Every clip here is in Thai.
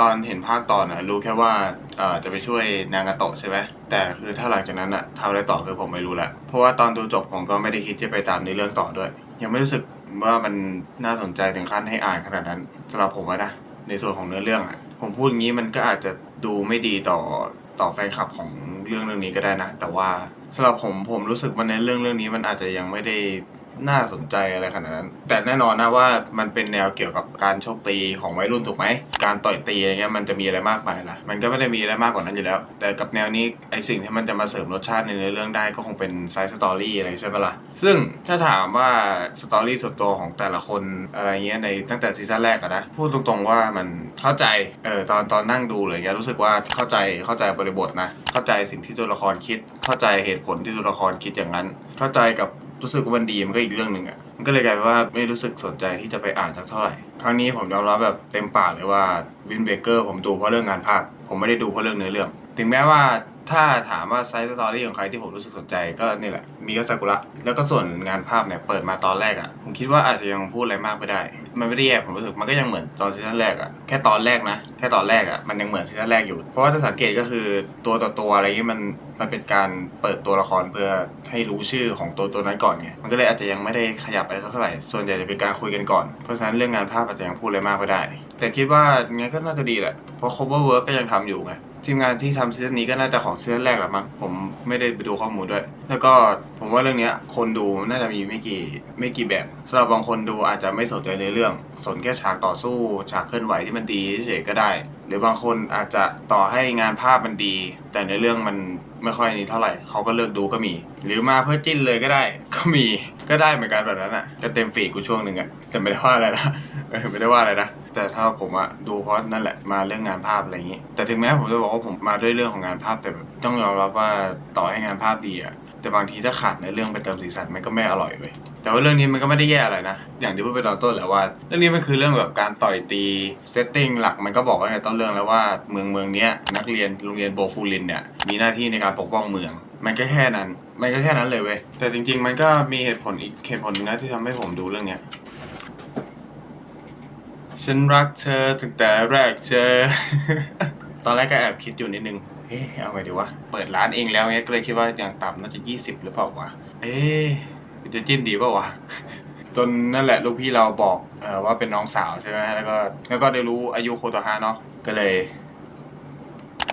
ตอนเห็นภาคตอนอะรู้แค่ว่าเอ่อจะไปช่วยนางกาโตะใช่ไหมแต่คือถ้าหลังจากนั้นอะทำอะไรต่อคือผมไม่รู้ละเพราะว่าตอนดูจบผมก็ไม่ได้คิดจะไปตามในเรื่องต่อด้วย ยังไม่รู้สึกว่ามันน่าสนใจถึงขั้นให้อ่านขนาดนั้นสำหรับผมอะนะในส่วนของเนื้อเรื่องอะผมพูดอย่างนี้มันก็อาจจะดูไม่ดีต่อต่อแฟนคลับของเรื่องเรื่องนี้ก็ได้นะ แต่ว่าสำหรับผมผมรู้สึกว่าในเรื่องเรื่องนี้มันอาจจะยังไม่ได้ น่าสนใจอะไรขนาดนั้น แต่แน่นอนนะว่ามันเป็นแนวเกี่ยวกับการโชคตีของวัยรุ่นถูกไหม การต่อยตีอะไรเงี้ยมันจะมีอะไรมากมายล่ะ มันก็ไม่ได้มีอะไรมากกว่านั้นอยู่แล้ว แต่กับแนวนี้ไอสิ่งที่มันจะมาเสริมรสชาติในเรื่องได้ก็คงเป็นไซส์สตอรี่อะไรใช่ปะล่ะ ซึ่งถ้าถามว่าสตอรี่ส่วนตัวของแต่ละคนอะไรเงี้ยในตั้งแต่ซีซั่นแรกอะนะ พูดตรงๆว่ามันเข้าใจ เออตอนตอนนั่งดูเลยเงี้ยรู้สึกว่าเข้าใจเข้าใจบริบทนะ เข้าใจสิ่งที่ตัวละครคิด เข้าใจเหตุผลที่ตัวละครคิดอย่างนั้น เข้าใจกับ รู้สึกว่ามันดีมันก็อีกเรื่องหนึ่งอะ่ะมันก็เลยกลายเป็นว่าไม่รู้สึกสนใจที่จะไปอ่านสักเท่าไหร่ครั้งนี้ผมยอมรับแบบเต็มปากเลยว่าวินเบเกอร์ผมดูเพราะเรื่องงานภาพ ผมไม่ได้ดูเพราะเรื่องเนื้อเรื่อง ถึงแม้ว่าถ้าถามว่าไซส์สตอรี่ของใครที่ผมรู้สึกสนใจก็นี่แหละ มีก็ซากุระ แล้วก็ส่วนงานภาพเนี่ยเปิดมาตอนแรกอะ่ะ ผมคิดว่าอาจจะยังพูดอะไรมากไม่ได้ มันไม่ได้แย่ผมรู้สึกมันก็ยังเหมือนตอนซีซั่นแรกอะ่ะ แค่ตอนแรกนะ แค่ตอนแรกอะ่ะมันยังเหมือนซีซั่นแรกอยู่ เพราะว่าถ้าสังเกตก็คือตัวต่อตัวอะไรที่มันมันเป็นการเปิดตัวละครเพื่อให้รู้ชื่อของตัวตัวนั้นก่อนไง มันก็เลยอาจจะยังไม่ได้ขยับอะไรเท่าไหร่ ส่วนใหญ่จะเป็นการคุยกันก่อน เพราะฉะนั้นเรื่องงานภาพอาจจะยังพูดอะไรมากไม่ได้ แต่คิดว่างั้นก็น่าจะดีแหละ เพราะ cover work ก็ยังทำอยู่ไง ทีมงานที่ทำซีซั่นนี้ก็น่าจะของซีซั่นแรกแหละมั้ง ผมไม่ได้ไปดูข้อมูลด้วย แล้วก็ผมว่าเรื่องเนี้ยคนดูน่าจะมีไม่กี่ไม่กี่แบบสำหรับบางคนดูอาจจะไม่สนใจในเรื่อง สนแค่ฉากต่อสู้ ฉากเคลื่อนไหวที่มันดีเฉยๆก็ได้ หรือบางคนอาจจะต่อให้งานภาพมันดี แต่ในเรื่องมันไม่ค่อยนี้เท่าไหร่เขาก็เลิกดูก็มี หรือมาเพื่อจิ้นเลยก็ได้ ก็มีก็ได้เหมือนกันแบบนั้นอะก็เต็มฟีกูช่วงหนึ่งอะแต่ไม่ได้ว่าอะไรนะเออไม่ได้ว่าอะไรนะ แต่ถ้าผมอะดูเพราะนั่นแหละมาเรื่องงานภาพอะไรอย่างนี้ แต่ถึงแม้ผมจะบอกว่าผมมาด้วยเรื่องของงานภาพแต่แบบต้องยอมรับว่าต่อให้งานภาพดีอะแต่บางทีถ้าขาดในเรื่องไปเติมสีสันมันก็ไม่อร่อยเว้ยแต่ว่าเรื่องนี้มันก็ไม่ได้แย่อะไรนะ อย่างที่พูดไปตอนต้นแหละว่า เรื่องนี้มันคือเรื่องแบบการต่อยตีเซตติ้งหลักมันก็บอกไว้ในต้นเรื่องแล้วว่าเมืองเมืองนี้นักเรียนโรงเรียนโบฟูลินเนี่ยมีหน้าที่ในการปกป้องเมือง มันก็แค่นั้น มันก็แค่นั้นเลยเว้ยแต่จริง ๆ มันก็มีเหตุผลอีกเหตุผลหนึงนะที่ทำให้ผมดูเรื่องเนี้ย ฉันรักเธอตั้งแต่แรกเจอ ตอนแรกก็แอบคิดอยู่นิดนึง เอ๊ะเอาไงดีวะ เปิดร้านเองแล้วเนี้ยก็เลยคิดว่าอย่างต่ำน่าจะ 20 หรือเปล่าวะ เอ๊ะจะจิ้นดีเปล่าวะ จนนั่นแหละลูกพี่เราบอกเออว่าเป็นน้องสาวใช่ไหมแล้วก็แล้วก็ได้รู้อายุโคโตฮะเนาะ ก็เลย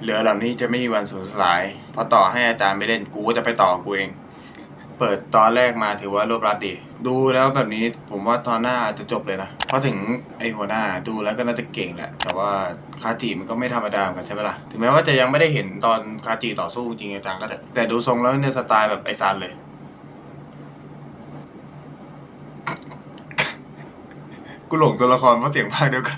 เหลือเหล่านี้จะไม่มีวันสูญสลาย เพราะต่อให้อาจารย์ไม่เล่นกูก็จะไปต่อกูเอง เปิดตอนแรกมาถือว่ารวบรัดดี ดูแล้วแบบนี้ผมว่าตอนหน้าจะจบเลยนะเพราะถึงไอหัวหน้าดูแล้วก็น่าจะเก่งแหละ แต่ว่าคาจิมันก็ไม่ธรรมดาเหมือนกันใช่ไหมล่ะ ถึงแม้ว่าจะยังไม่ได้เห็นตอนคาจิต่อสู้จริงจังก็แต่แต่ดูทรงแล้วเนี่ยสไตล์แบบไอซันเลย กูหลงตัวละครเพราะเสียงภาคเดียวกัน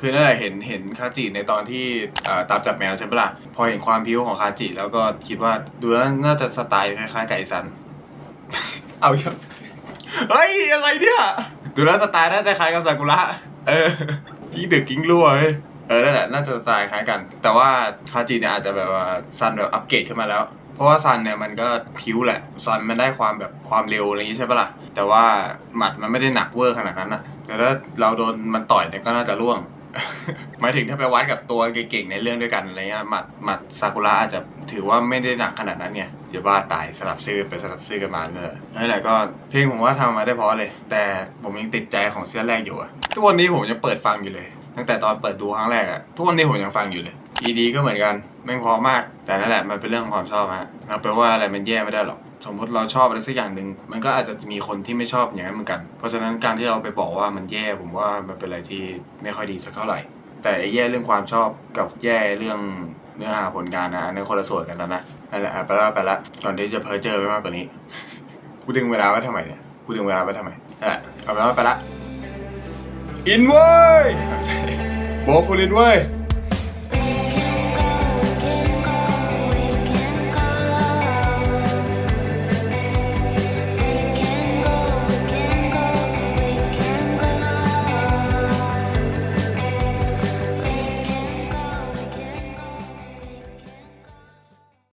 คือนั่นแหละเห็นเห็นคาจิในตอนที่อ่าตามจับแมวใช่ปะล่ะพอเห็นความพิ้วของคาจิ แล้วก็คิดว่าดูแล้วน่าจะสไตล์คล้ายๆไกับไอซัน เอาอย่างเฮ้ยอะไรเนี่ยดูแล้วสไตล์น่าจะคล้ายกับซากุระเออยิ่งดึกยิ่งรั่วเฮ้ยเออนั่นแหละน่าจะสไตล์คล้ายกัน แต่ว่าคาจิเนี่ยอาจจะแบบว่าซันแบบอัปเกรดขึ้นมาแล้ว เพราะว่าซันเนี่ยมันก็พิ้วแหละซันมันได้ความแบบความเร็วอะไรอย่างงี้ใช่ปะล่ะแต่ว่าหมัดมันไม่ได้หนักเวอร์ขนาดนั้นอะแต่ถ้าเราโดนมันต่อยเนี่ยก็น่าจะร่วง หมายถึงถ้าไปวัดกับตัวเก่งๆในเรื่องด้วยกันอะไรเงี้ยหมัดหมัดซากุระอาจจะถือว่าไม่ได้หนักขนาดนั้นไงอย่าบ้าตายสลับชื่อไปสลับชื่อกันมาเนอะนั่นแหละก็เพลงผมว่าทำมาได้พอเลย แต่ผมยังติดใจของเซียนแรกอยู่อะทุกวันนี้ผมยังเปิดฟังอยู่เลย ตั้งแต่ตอนเปิดดูครั้งแรกอะทุกวันนี้ผมยังฟังอยู่เลย ED ก็เหมือนกันแม่งเพอมาก แต่นั่นแหละมันเป็นเรื่องของความชอบฮะเราแปลว่าอะไรมันแย่ไม่ได้หรอก สมมติเราชอบอะไรสักอย่างหนึ่งมันก็อาจจะมีคนที่ไม่ชอบอย่างนั้นเหมือนกัน เพราะฉะนั้นการที่เราไปบอกว่ามันแย่ผมว่ามันเป็นอะไรที่ไม่ค่อยดีสักเท่าไหร่ แต่ไอ้แย่เรื่องความชอบกับแย่เรื่องเนื้อหาผลงานนะอันนั้นคนละส่วนกันแล้วนะนั่นแหละอะไปละไปละก่อนที่จะเพ้อเจอไปมากกว่านี้กูดึงเวลาไว้ทำไมเนี่ยกูดึงเวลาไว้ทำไมอะเอาไปละไปละอินเว้ยโบฟูลินเว้ย